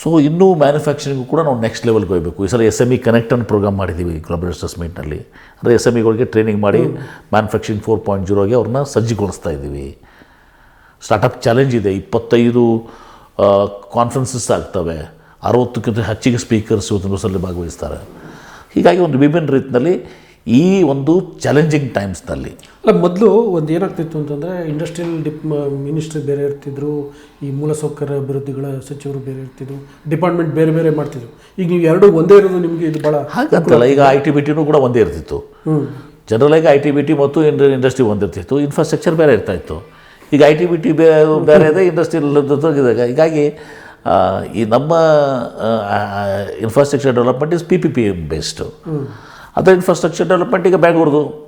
ಸೊ ಇನ್ನೂ ಮ್ಯಾನುಫ್ಯಾಕ್ಚರಿಂಗು ಕೂಡ ನಾವು ನೆಕ್ಸ್ಟ್ ಲೆವೆಲ್ಗೆ ಹೋಗಬೇಕು. ಈ ಸಲ ಎಸ್ ಎಂ ಇ ಕನೆಕ್ಟ್ ಅನ್ನು ಪ್ರೋಗ್ರಾಮ್ ಮಾಡಿದ್ದೀವಿ ಗ್ಲೋಬಲ್ ಮೀಟ್ನಲ್ಲಿ ಅಂದರೆ ಎಸ್ ಎಂ ಇಗಳಿಗೆ ಟ್ರೈನಿಂಗ್ ಮಾಡಿ ಮ್ಯಾನುಫ್ಯಾಕ್ಚರಿಂಗ್ ಫೋರ್ ಪಾಯಿಂಟ್ ಜೀರೋಗೆ ಅವ್ರನ್ನ ಸಜ್ಜುಗೊಳಿಸ್ತಾ ಇದ್ದೀವಿ. ಸ್ಟಾರ್ಟಪ್ ಚಾಲೆಂಜ್ ಇದೆ. ಇಪ್ಪತ್ತೈದು ಕಾನ್ಫರೆನ್ಸಸ್ ಆಗ್ತವೆ. ಅರವತ್ತಕ್ಕಿಂತ ಹೆಚ್ಚಿಗೆ ಸ್ಪೀಕರ್ಸ್ ಇವತ್ತು ನ್ಯೂಸಲ್ಲಿ ಭಾಗವಹಿಸ್ತಾರೆ. ಹೀಗಾಗಿ ಒಂದು ವಿಭಿನ್ನ ರೀತಿಯಲ್ಲಿ ಈ ಒಂದು ಚಾಲೆಂಜಿಂಗ್ ಟೈಮ್ಸ್ನಲ್ಲಿ ಅಲ್ಲ ಮೊದಲು ಒಂದು ಏನಾಗ್ತಿತ್ತು ಅಂತಂದರೆ ಇಂಡಸ್ಟ್ರಿಯಲ್ ಡಿಪ್ ಮಿನಿಸ್ಟ್ರಿ ಬೇರೆ ಇರ್ತಿದ್ರು ಈ ಮೂಲಸೌಕರ್ಯ ಅಭಿವೃದ್ಧಿಗಳ ಸಚಿವರು ಬೇರೆ ಇರ್ತಿದ್ರು ಡಿಪಾರ್ಟ್ಮೆಂಟ್ ಬೇರೆ ಬೇರೆ ಮಾಡ್ತಿದ್ರು. ಈಗ ನೀವು ಎರಡು ಒಂದೇ ಇರೋದು ನಿಮಗೆ ಇದು ಭಾಳ ಹಾಗಂತಲ್ಲ ಈಗ ಐ ಟಿ ಬಿ ಟಿನೂ ಕೂಡ ಒಂದೇ ಇರ್ತಿತ್ತು. ಜನರಲ್ ಜನರಲಾಗಿ ಐ ಟಿ ಬಿ ಟಿ ಮತ್ತು ಇಂಡಸ್ಟ್ರಿ ಒಂದಿರ್ತಿತ್ತು ಇನ್ಫ್ರಾಸ್ಟ್ರಕ್ಚರ್ ಬೇರೆ ಇರ್ತಾ ಇತ್ತು. ಈಗ ಐ ಟಿ ಬಿ ಟಿ ಬೇ ಬೇರೆ ಇದೆ ಇಂಡಸ್ಟ್ರಿಯಲ್ ಹೀಗಾಗಿ ಈ ನಮ್ಮ infrastructure development is P P P based ಅದರ ಇನ್ಫ್ರಾಸ್ಟ್ರಕ್ಚರ್ ಡೆವಲಪ್ಮೆಂಟ್ ಈಗ ಬ್ಯಾಂಗ್ಳೂರ್ದು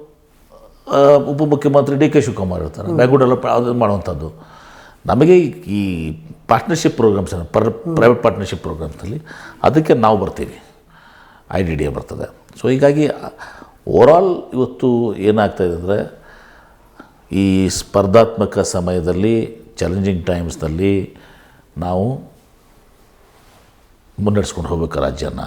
ಉಪಮುಖ್ಯಮಂತ್ರಿ ಡಿ ಕೆ ಶಿವಕುಮಾರ್ ಇರ್ತಾರೆ. ಬ್ಯಾಂಗ್ಳೂರ್ ಡೆವಲಪ್ ಅದು ಮಾಡುವಂಥದ್ದು. ನಮಗೆ ಈ- partnership programmes per private partnership ಪ್ರೋಗ್ರಾಮ್ಸಲ್ಲಿ ಅದಕ್ಕೆ ನಾವು ಬರ್ತೀವಿ. ಐ ಡಿ ಡಿ ಎ ಬರ್ತದೆ. ಸೊ ಹೀಗಾಗಿ ಓವರಾಲ್ ಇವತ್ತು ಏನಾಗ್ತಾಯಿದೆ ಅಂದರೆ ಈ ಸ್ಪರ್ಧಾತ್ಮಕ ಸಮಯದಲ್ಲಿ ಚಾಲೆಂಜಿಂಗ್ ಟೈಮ್ಸ್ನಲ್ಲಿ ನಾವು ಮುನ್ನಡೆಸ್ಕೊಂಡು ಹೋಗ್ಬೇಕು ರಾಜ್ಯನ.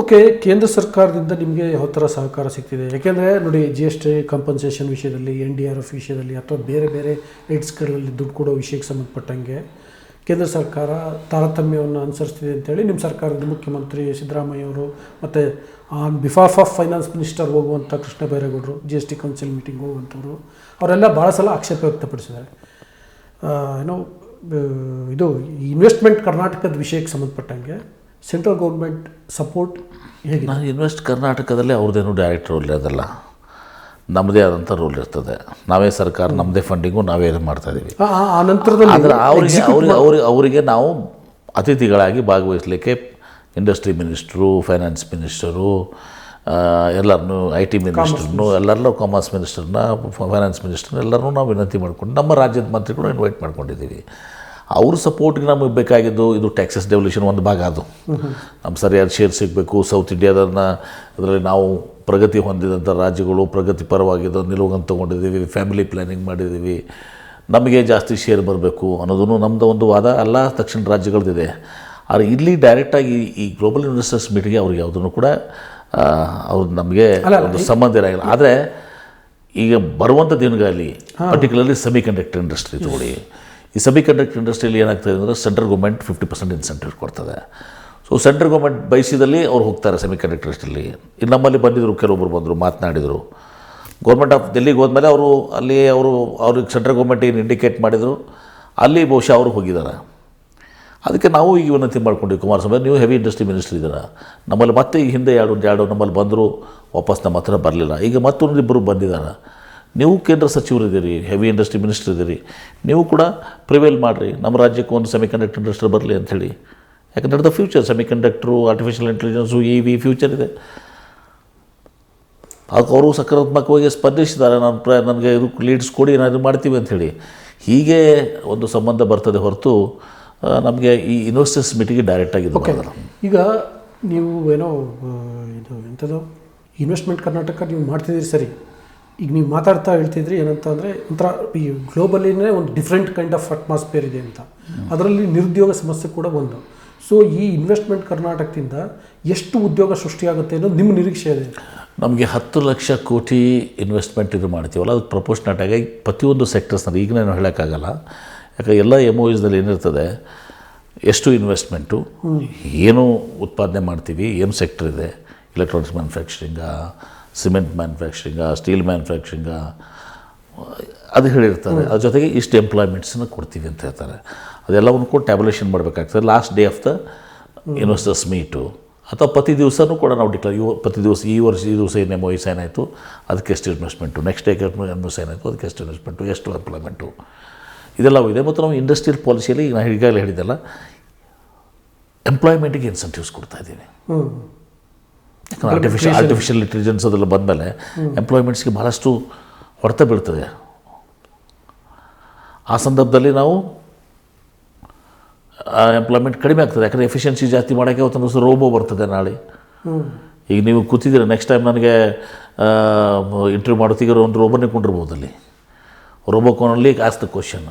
ಓಕೆ, ಕೇಂದ್ರ ಸರ್ಕಾರದಿಂದ ನಿಮಗೆ ಯಾವ ಥರ ಸಹಕಾರ ಸಿಗ್ತಿದೆ? ಯಾಕೆಂದರೆ ನೋಡಿ ಜಿ ಎಸ್ ಟಿ ಕಾಂಪನ್ಸೇಷನ್ ವಿಷಯದಲ್ಲಿ ಎನ್ ಡಿ ಆರ್ ಎಫ್ ವಿಷಯದಲ್ಲಿ ಅಥವಾ ಬೇರೆ ಬೇರೆ ಏಡ್ಸ್ಗಳಲ್ಲಿ ದುಡ್ಡು ಕೊಡೋ ವಿಷಯಕ್ಕೆ ಸಂಬಂಧಪಟ್ಟಂಗೆ ಕೇಂದ್ರ ಸರ್ಕಾರ ತಾರತಮ್ಯವನ್ನು ಅನುಸರಿಸ್ತಿದೆ ಅಂತೇಳಿ ನಿಮ್ಮ ಸರ್ಕಾರದ ಮುಖ್ಯಮಂತ್ರಿ ಸಿದ್ದರಾಮಯ್ಯ ಅವರು ಮತ್ತು on behalf of finance minister ಹೋಗುವಂಥ Krishna ಬೈರೇಗೌಡರು G S T council meeting ಹೋಗುವಂಥವ್ರು ಅವರೆಲ್ಲ ಭಾಳ ಸಲ ಆಕ್ಷೇಪ ವ್ಯಕ್ತಪಡಿಸಿದ್ದಾರೆ. ಏನೋ ಇದು ಇನ್ವೆಸ್ಟ್ಮೆಂಟ್ ಕರ್ನಾಟಕದ ವಿಷಯಕ್ಕೆ ಸಂಬಂಧಪಟ್ಟಂಗೆ ಸೆಂಟ್ರಲ್ ಗೌರ್ಮೆಂಟ್ ಸಪೋರ್ಟ್ ಹೇಗೆ ನಾನು ಇನ್ವೆಸ್ಟ್ ಕರ್ನಾಟಕದಲ್ಲಿ ಅವ್ರದ್ದೇನು ಡೈರೆಕ್ಟ್ ರೋಲ್ ಇರೋದಲ್ಲ. ನಮ್ಮದೇ ಆದಂಥ ರೋಲ್ ಇರ್ತದೆ. ನಾವೇ ಸರ್ಕಾರ ನಮ್ಮದೇ ಫಂಡಿಂಗು ನಾವೇ ಇದು ಮಾಡ್ತಾಯಿದ್ದೀವಿ ಆ- ನಂತರದಲ್ಲಿ ಆದರೆ ಅವರಿಗೆ ಅವ್ರಿಗೆ ಅವ್ರಿಗೆ ಅವರಿಗೆ ನಾವು ಅತಿಥಿಗಳಾಗಿ ಭಾಗವಹಿಸಲಿಕ್ಕೆ ಇಂಡಸ್ಟ್ರಿ ಮಿನಿಸ್ಟ್ರು ಫೈನಾನ್ಸ್ ಮಿನಿಸ್ಟರು ಎಲ್ಲರನ್ನೂ ಐ ಟಿ ಮಿನಿಸ್ಟರ್ನು ಎಲ್ಲರನ್ನೂ ಕಾಮರ್ಸ್ ಮಿನಿಸ್ಟರ್ನ ಫೈನಾನ್ಸ್ ಮಿನಿಸ್ಟರ್ನ ಎಲ್ಲರನ್ನೂ ನಾವು ವಿನಂತಿ ಮಾಡ್ಕೊಂಡು ನಮ್ಮ ರಾಜ್ಯದ ಮಂತ್ರಿಗಳು ಇನ್ವೈಟ್ ಮಾಡ್ಕೊಂಡಿದ್ದೀವಿ. ಅವ್ರ ಸಪೋರ್ಟ್ಗೆ ನಮಗೆ ಬೇಕಾಗಿದ್ದು ಇದು ಟ್ಯಾಕ್ಸಸ್ ಡೆವಲ್ಯೂಷನ್ ಒಂದು ಭಾಗ ಅದು. ನಮ್ಮ ಸರಿಯಾದ ಶೇರ್ ಸಿಗಬೇಕು ಸೌತ್ ಇಂಡಿಯಾದನ್ನ ಅದರಲ್ಲಿ ನಾವು ಪ್ರಗತಿ ಹೊಂದಿದಂಥ ರಾಜ್ಯಗಳು ಪ್ರಗತಿ ಪರವಾಗಿದ್ದು ನಿಲುವನ್ನು ತೊಗೊಂಡಿದ್ದೀವಿ ಫ್ಯಾಮಿಲಿ ಪ್ಲಾನಿಂಗ್ ಮಾಡಿದ್ದೀವಿ. ನಮಗೆ ಜಾಸ್ತಿ ಶೇರ್ ಬರಬೇಕು ಅನ್ನೋದನ್ನು ನಮ್ಮದು ಒಂದು ವಾದ ಎಲ್ಲ ದಕ್ಷಿಣ ರಾಜ್ಯಗಳದ್ದಿದೆ ಆದರೆ ಇಲ್ಲಿ ಡೈರೆಕ್ಟಾಗಿ ಈ ಗ್ಲೋಬಲ್ ಇನ್ವೆಸ್ಟರ್ಸ್ ಮೀಟಿಗೆ ಅವ್ರಿಗೆ ಯಾವುದನ್ನು ಕೂಡ ಅವ್ರು ನಮಗೆ ಒಂದು ಸಂಬಂಧ ಇರೋಂಗಿಲ್ಲ. ಆದರೆ ಈಗ ಬರುವಂಥ ದಿನಗಳಲ್ಲಿ ಪರ್ಟಿಕ್ಯುಲರ್ಲಿ ಸೆಮಿ ಕಂಡಕ್ಟರ್ ಇಂಡಸ್ಟ್ರಿ ತಗೊಳ್ಳಿ. ಈ ಸೆಮಿ ಕಂಡಕ್ಟರ್ ಇಂಡಸ್ಟ್ರಿಯಲ್ಲಿ ಏನಾಗ್ತದೆ ಅಂದರೆ central government fifty percent incentive ಕೊಡ್ತದೆ. ಸೊ ಸೆಂಟ್ರಲ್ ಗೌರ್ಮೆಂಟ್ ಬಯಸಿದಲ್ಲಿ ಅವ್ರು ಹೋಗ್ತಾರೆ ಸೆಮಿ ಕಂಡಕ್ಟರ್ ಇಂಡಸ್ಟ್ರಿಯಲ್ಲಿ. ಇಲ್ಲಿ ನಮ್ಮಲ್ಲಿ ಬಂದಿದ್ದರು ಕೆಲವೊಬ್ಬರು ಬಂದರು, ಮಾತನಾಡಿದರು. ಗೌರ್ಮೆಂಟ್ ಆಫ್ ಡೆಲ್ಲಿಗೆ ಹೋದ್ಮೇಲೆ ಅವರು ಅಲ್ಲಿ ಅವರು, ಅವ್ರಿಗೆ ಸೆಂಟ್ರಲ್ ಗೌರ್ಮೆಂಟ್ ಏನು ಇಂಡಿಕೇಟ್ ಮಾಡಿದರು, ಅಲ್ಲಿ ಬಹುಶಃ ಅವರು ಹೋಗಿದ್ದಾರೆ. ಅದಕ್ಕೆ ನಾವು ಈಗ ವಿನಂತಿ ಮಾಡ್ಕೊಂಡ್ವಿ, ಕುಮಾರಸ್ವಾಮಿ, ನೀವು ಹೆವಿ ಇಂಡಸ್ಟ್ರಿ ಮಿನಿಸ್ಟ್ರಿ ಇದ್ದೀರ. ನಮ್ಮಲ್ಲಿ ಮತ್ತೆ ಈ ಹಿಂದೆ ಎರಡು ಎರಡು ನಮ್ಮಲ್ಲಿ ಬಂದರು, ವಾಪಸ್ ನಮ್ಮ ಹತ್ರ ಬರಲಿಲ್ಲ. ಈಗ ಮತ್ತೊಂದು ಇಬ್ಬರು ಬಂದಿದ್ದಾರೆ. ನೀವು ಕೇಂದ್ರ ಸಚಿವರಿದ್ದೀರಿ ಹೆವಿ ಇಂಡಸ್ಟ್ರಿ ಮಿನಿಸ್ಟರ್ ಇದ್ದೀರಿ ನೀವು ಕೂಡ ಪ್ರಿವೇಲ್ ಮಾಡಿರಿ. ನಮ್ಮ ರಾಜ್ಯಕ್ಕೆ ಒಂದು ಸೆಮಿ ಕಂಡಕ್ಟರ್ ಇಂಡಸ್ಟ್ರಿ ಬರಲಿ ಅಂಥೇಳಿ ಯಾಕಂದ್ರೆ the future semiconductor artificial intelligence E V future ಇದೆ. ಅದಕ್ಕೆ ಅವರು ಸಕಾರಾತ್ಮಕವಾಗಿ ಸ್ಪಂದಿಸಿದ್ದಾರೆ ನಾನು ಪ್ರ ನನಗೆ ಇದು ಲೀಡ್ಸ್ ಕೊಡಿ ಇದು ಮಾಡ್ತೀವಿ ಅಂಥೇಳಿ ಹೀಗೆ ಒಂದು ಸಂಬಂಧ ಬರ್ತದೆ ಹೊರತು ನಮಗೆ ಈ ಇನ್ವೆಸ್ಟರ್ಸ್ ಮೀಟಿಗೆ ಡೈರೆಕ್ಟಾಗಿ ಬರೋದಿಲ್ಲ ಈಗ ನೀವು ಏನೋ ಇದು ಎಂಥದ್ದು ಇನ್ವೆಸ್ಟ್ಮೆಂಟ್ ಕರ್ನಾಟಕ ನೀವು ಮಾಡ್ತಿದ್ದೀರಿ ಸರಿ. ಈಗ ನೀವು ಮಾತಾಡ್ತಾ ಹೇಳ್ತಿದ್ರಿ ಏನಂತ ಅಂದರೆ ಒಂಥರ ಈ ಗ್ಲೋಬಲಿನೇ ಒಂದು ಡಿಫ್ರೆಂಟ್ ಕೈಂಡ್ ಆಫ್ ಅಟ್ಮಾಸ್ಫಿಯರ್ ಇದೆ ಅಂತ. ಅದರಲ್ಲಿ ನಿರುದ್ಯೋಗ ಸಮಸ್ಯೆ ಕೂಡ ಒಂದು. ಸೊ ಈ ಇನ್ವೆಸ್ಟ್ಮೆಂಟ್ ಕರ್ನಾಟಕದಿಂದ ಎಷ್ಟು ಉದ್ಯೋಗ ಸೃಷ್ಟಿಯಾಗುತ್ತೆ ಅನ್ನೋದು ನಿಮ್ಮ ನಿರೀಕ್ಷೆ ಇದೆ. ನಮಗೆ ಹತ್ತು ಲಕ್ಷ ಕೋಟಿ ಇನ್ವೆಸ್ಟ್ಮೆಂಟ್ ಇದು ಮಾಡ್ತೀವಲ್ಲ ಅದು ಪ್ರಪೋರ್ಷನೇಟ್ ಆಗಿ ಪ್ರತಿಯೊಂದು ಸೆಕ್ಟರ್ಸ್ನಲ್ಲಿ ಈಗ ನಾನು ಹೇಳೋಕ್ಕಾಗಲ್ಲ. ಯಾಕಂದರೆ ಎಲ್ಲ ಎಂ ಒ ಇಸ್ನಲ್ಲಿ ಏನಿರ್ತದೆ ಎಷ್ಟು ಇನ್ವೆಸ್ಟ್ಮೆಂಟು ಏನು ಉತ್ಪಾದನೆ ಮಾಡ್ತೀವಿ ಏನು ಸೆಕ್ಟರ್ ಇದೆ? ಎಲೆಕ್ಟ್ರಾನಿಕ್ಸ್ ಮ್ಯಾನುಫ್ಯಾಕ್ಚರಿಂಗಾ ಸಿಮೆಂಟ್ ಮ್ಯಾನುಫ್ಯಾಕ್ಚರಿಂಗಾ ಸ್ಟೀಲ್ ಮ್ಯಾನುಫ್ಯಾಕ್ಚರಿಂಗಾ ಅದು ಹೇಳಿರ್ತಾರೆ. ಅದ್ರ ಜೊತೆಗೆ ಇಷ್ಟು ಎಂಪ್ಲಾಯ್ಮೆಂಟ್ಸನ್ನ ಕೊಡ್ತೀವಿ ಅಂತ ಹೇಳ್ತಾರೆ. ಅದೆಲ್ಲವನ್ನು ಕೂಡ ಟ್ಯಾಬ್ಲೇಷನ್ ಮಾಡಬೇಕಾಗ್ತದೆ. Last day of the investors meet ಅಥವಾ ಪ್ರತಿ ದಿವಸನೂ ಕೂಡ ನಾವು ಡಿಕ್ಲೇರ್ ಇವ ಪ್ರತಿ ದಿವಸ ಈ ವರ್ಷ ಈ ದಿವಸ ಏನು ಎಂ ಏನಾಯಿತು ಆಯಿತು ಅದಕ್ಕೆ ಎಷ್ಟು investment next day M sign ಆಯಿತು ಅದಕ್ಕೆ ಎಷ್ಟು ಇನ್ವೆಸ್ಟ್ಮೆಂಟು ಎಷ್ಟು ಎಂಪ್ಲಾಯ್ಮೆಂಟು ಇದೆಲ್ಲ ಇದೆ. ಮತ್ತು ನಾವು ಇಂಡಸ್ಟ್ರಿಯಲ್ ಪಾಲಿಸಿಯಲ್ಲಿ ಈಗ ನಾನು ಈಗಾಗಲೇ ಹೇಳಿದ್ದೆಲ್ಲ ಎಂಪ್ಲಾಯ್ಮೆಂಟಿಗೆ ಇನ್ಸೆಂಟಿವ್ಸ್ ಕೊಡ್ತಾ ಇದ್ದೀನಿ. ಯಾಕಂದ್ರೆ ಆರ್ಟಿಫಿಷಿಯಲ್ ಆರ್ಟಿಫಿಷಿಯಲ್ ಇಂಟೆಲಿಜೆನ್ಸ್ ಅದೆಲ್ಲ ಬಂದಮೇಲೆ ಎಂಪ್ಲಾಯ್ಮೆಂಟ್ಸ್ಗೆ ಭಾಳಷ್ಟು ಹೊಡೆತ ಬೀಳ್ತದೆ. ಆ ಸಂದರ್ಭದಲ್ಲಿ ನಾವು ಎಂಪ್ಲಾಯ್ಮೆಂಟ್ ಕಡಿಮೆ ಆಗ್ತದೆ. ಯಾಕಂದರೆ ಎಫಿಷಿಯನ್ಸಿ ಜಾಸ್ತಿ ಮಾಡೋಕ್ಕೆ ಅವತ್ತೊಂದು ದಿವಸ ರೋಬೋ ಬರ್ತದೆ ನಾಳೆ. ಈಗ ನೀವು ಕೂತಿದ್ದೀರ ನೆಕ್ಸ್ಟ್ ಟೈಮ್ ನನಗೆ ಇಂಟರ್ವ್ಯೂ ಮಾಡೋತ್ತಿಗೆ ಒಂದು ರೋಬೋನೇ ಕೊಂಡಿರ್ಬೋದು ಅಲ್ಲಿ. ರೋಬೋ ಕೋನಲ್ಲಿ ಆಸ್ ದ ಕ್ವಶನ್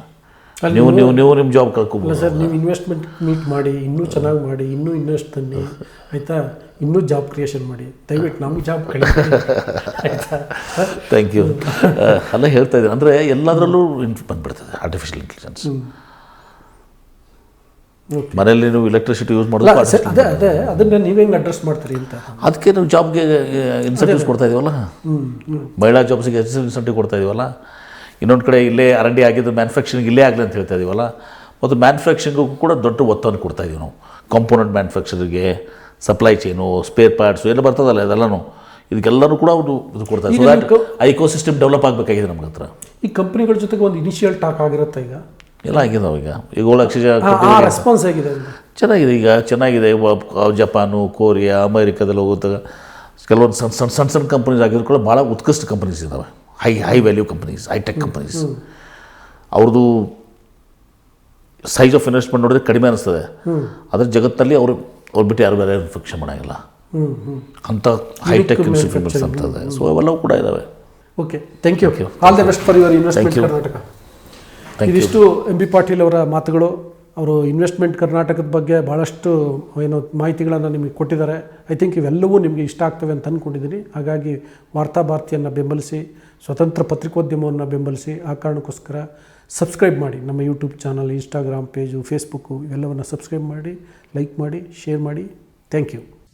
ನೀವು ನೀವು ನೀವು ನಿಮ್ಮ ಜಾಬ್ ಕಳ್ಕೊಬೋದು ಸರ್ ನೀವು ಇನ್ವೆಸ್ಟ್ಮೆಂಟ್ ಮೀಟ್ ಮಾಡಿ ಇನ್ನೂ ಚೆನ್ನಾಗಿ ಮಾಡಿ ಇನ್ನೂ ಇನ್ವೆಸ್ಟ್ ತನ್ನಿ ಆಯಿತಾ? ಇನ್ನೂ ಜಾಬ್ ಕ್ರಿಯೇಷನ್ ಮಾಡಿ. ದಯವಿಟ್ಟು ನಮಗೆ ಜಾಬ್ ಥ್ಯಾಂಕ್ ಯು ಅಲ್ಲ ಹೇಳ್ತಾ ಇದ್ದೀನಿ. ಅಂದರೆ ಎಲ್ಲದರಲ್ಲೂ ಇಂಟ್ ಬಂದ್ಬಿಡ್ತದೆ ಆರ್ಟಿಫಿಷಿಯಲ್ ಇಂಟೆಲಿಜೆನ್ಸ್ ಮನೆಯಲ್ಲಿ ನೀವು ಎಲೆಕ್ಟ್ರಿಸಿಟಿ ಯೂಸ್ ಮಾಡೋದು ಸರ್ ಅದೇ ಅದೇ. ಅದನ್ನ ನೀವು ಹೆಂಗೆ ಅಡ್ರೆಸ್ ಮಾಡ್ತೀರಿ ಅಂತ? ಅದಕ್ಕೆ ನಾವು ಜಾಬ್ಗೆ ಇನ್ಸೆಂಟಿವ್ಸ್ ಕೊಡ್ತಾ ಇದೀವಲ್ಲ? ಮಹಿಳಾ ಜಾಬ್ಸ್ಗೆ ಇನ್ಸೆಂಟಿವ್ ಕೊಡ್ತಾ ಇದೀವಲ್ಲ? ಇನ್ನೊಂದು ಕಡೆ ಇಲ್ಲೇ ಡಿ ಆಗಿದ್ದು ಮ್ಯಾನುಫ್ಯಾಕ್ಚರಿಂಗ್ ಇಲ್ಲೇ ಆಗಲಿ ಅಂತ ಹೇಳ್ತಾ ಇದೀವಲ್ಲ? ಮತ್ತು ಮ್ಯಾನುಫ್ಯಾಕ್ಚರಿಂಗೂ ಕೂಡ ದೊಡ್ಡ ಒತ್ತನ್ನು ಕೊಡ್ತಾ ಇದೀವಿ ನಾವು. ಕಾಂಪೋನೆಂಟ್ ಮ್ಯಾನುಫ್ಯಾಕ್ಚರಿಗೆ ಸಪ್ಲೈ ಚೈನು ಸ್ಪೇರ್ ಪಾರ್ಟ್ಸು ಎಲ್ಲ ಬರ್ತದಲ್ಲ ಇದೆಲ್ಲನೂ? ಇದಕ್ಕೆಲ್ಲರೂ ಕೂಡ ಅವರು ಇದು ಕೊಡ್ತಾರೆ ಸೊ ದ್ಯಾಟ್ ನೀವು ಡೆವಲಪ್ ಆಗಬೇಕಾಗಿದೆ ನಮ್ಗೆ ಹತ್ರ. ಈ ಕಂಪ್ನಿಗಳ ಜೊತೆಗೆ ಒಂದು ಇನಿಷಿಯಲ್ ಟಾಕ್ ಆಗಿರುತ್ತೆ ಈಗ? ಎಲ್ಲ ಆಗಿದೆ ಈಗ. ಈಗ ಏಳು ಲಕ್ಷ ರೆಸ್ಪಾನ್ಸ್ ಆಗಿದೆ ಚೆನ್ನಾಗಿದೆ ಈಗ ಚೆನ್ನಾಗಿದೆ. ಜಪಾನು ಕೊರಿಯಾ ಅಮೇರಿಕಾದಲ್ಲಿ ಹೋಗುತ್ತೆ ಕೆಲವೊಂದು ಸಣ್ಣ ಸಣ್ಣ ಸಣ್ಣ ಸಣ್ಣ ಕಂಪ್ನೀಸ್ ಆಗಿದ್ರು ಕೂಡ ಭಾಳ ಉತ್ಕೃಷ್ಟ ಕಂಪ್ನೀಸ್ ಇದ್ದಾವೆ high high value companies high tech companies ಅವ್ರದ್ದು ಸೈಜ್ ಆಫ್ ಇನ್ವೆಸ್ಟ್ಮೆಂಟ್ ನೋಡಿದ್ರೆ ಕಡಿಮೆ ಅನಿಸ್ತದೆ. ಅದ್ರ ಜಗತ್ತಲ್ಲಿ ಅವರು ಅವ್ರು ಬಿಟ್ಟು ಯಾರು ಬೇರೆ ಫಿಕ್ಷನ್ ಮಾಡೋಂಗಿಲ್ಲ. ಅಂತ ಅಂಥ ಹೈಟೆಕ್ ಇನ್ಸ್ಟಿಟ್ಯೂಟ್ಸ್ ಅಂತದೆ ಸೊ ಅವೆಲ್ಲವೂ ಕೂಡ ಇದ್ದಾವೆ okay thank you all the best for your investment Karnataka. ಇದಿಷ್ಟು ಎಂ ಬಿ ಪಾಟೀಲ್ ಅವರ ಮಾತುಗಳು. ಅವರು ಇನ್ವೆಸ್ಟ್ಮೆಂಟ್ ಕರ್ನಾಟಕದ ಬಗ್ಗೆ ಭಾಳಷ್ಟು ಏನು ಮಾಹಿತಿಗಳನ್ನು ನಿಮಗೆ ಕೊಟ್ಟಿದ್ದಾರೆ. ಐ ಥಿಂಕ್ ಇವೆಲ್ಲವೂ ನಿಮಗೆ ಇಷ್ಟ ಆಗ್ತವೆ ಅಂತ ಅಂದ್ಕೊಂಡಿದ್ದೀನಿ ಹಾಗಾಗಿ ವಾರ್ತಾ ಭಾರತಿಯನ್ನು ಬೆಂಬಲಿಸಿ. ಸ್ವತಂತ್ರ ಪತ್ರಿಕೋದ್ಯಮವನ್ನು ಬೆಂಬಲಿಸಿ ಆ ಕಾರಣಕ್ಕೋಸ್ಕರ ಸಬ್ಸ್ಕ್ರೈಬ್ ಮಾಡಿ. ನಮ್ಮ YouTube channel Instagram page Facebook ಇವೆಲ್ಲವನ್ನು ಸಬ್ಸ್ಕ್ರೈಬ್ ಮಾಡಿ ಲೈಕ್ ಮಾಡಿ ಶೇರ್ ಮಾಡಿ. Thank you